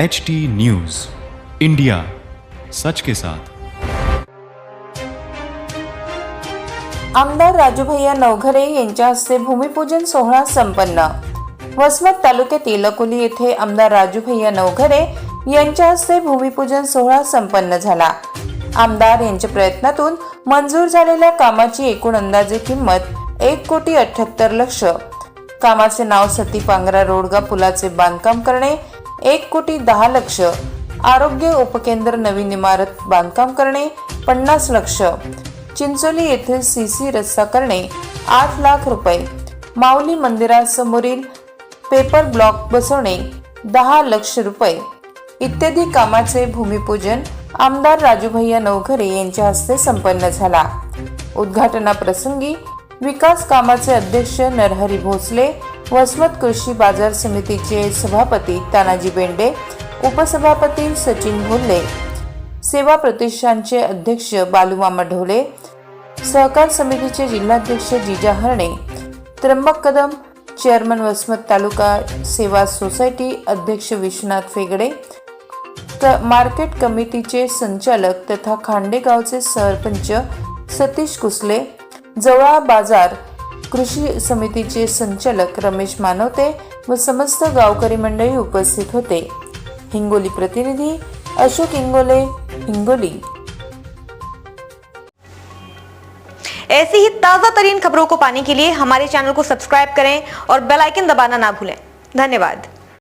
H T news India सच के साथ आमदार राजूभैया नवघरे यांच्या हस्ते भूमिपूजन सोहळा संपन्न. वसमत तालुक्यातील अकोली येथे आमदार राजूभैया नवघरे यांच्या हस्ते भूमिपूजन सोहळा संपन्न झाला. आमदार यांच्या प्रयत्नातून मंजूर झालेल्या कामाची एकूण अंदाजे किंमत एक कोटी अठ्याहत्तर लक्ष. कामाचे नाव सती पांगरा रोडगा पुलाचे बांधकाम करणे एक कोटी दहा लक्ष आरोग्य उपकेंद्र नवीन इमारत बांधकाम करणे पन्नास लक्ष. चिंचोली येथील सी सी रस्ता करणे आठ लाख रुपये. माऊली मंदिरासमोरील पेपर ब्लॉक बसवणे दहा लक्ष रुपये. इत्यादी कामाचे भूमिपूजन आमदार राजूभैया नवघरे यांच्या हस्ते संपन्न झाला. उद्घाटनाप्रसंगी विकास कामाचे अध्यक्ष नरहरी भोसले वसमत कृषी बाजार समितीचे सभापती तानाजी बेंडे उपसभापती सचिन भोल्ले सेवा प्रतिष्ठानचे अध्यक्ष बालूमामा ढोले सहकार समितीचे जिल्हाध्यक्ष जिजा हरणे त्र्यंबक कदम चेअरमन वसमत तालुका सेवा सोसायटी अध्यक्ष विश्वनाथ फेगडे त मार्केट कमिटीचे संचालक तथा खांडेगावचे सरपंच सतीश कुसले जवळा बाजार कृषी समितीचे संचालक रमेश मानवते व समस्त गावकरी मंडळी उपस्थित होते. हिंगोली प्रतिनिधी अशोक इंगोले हिंगोली. ऐसी ही ताज़ा तरीन खबरों को पाने के लिए हमारे चैनल को सब्सक्राइब करें और बेल आइकन दबाना ना भूलें। धन्यवाद।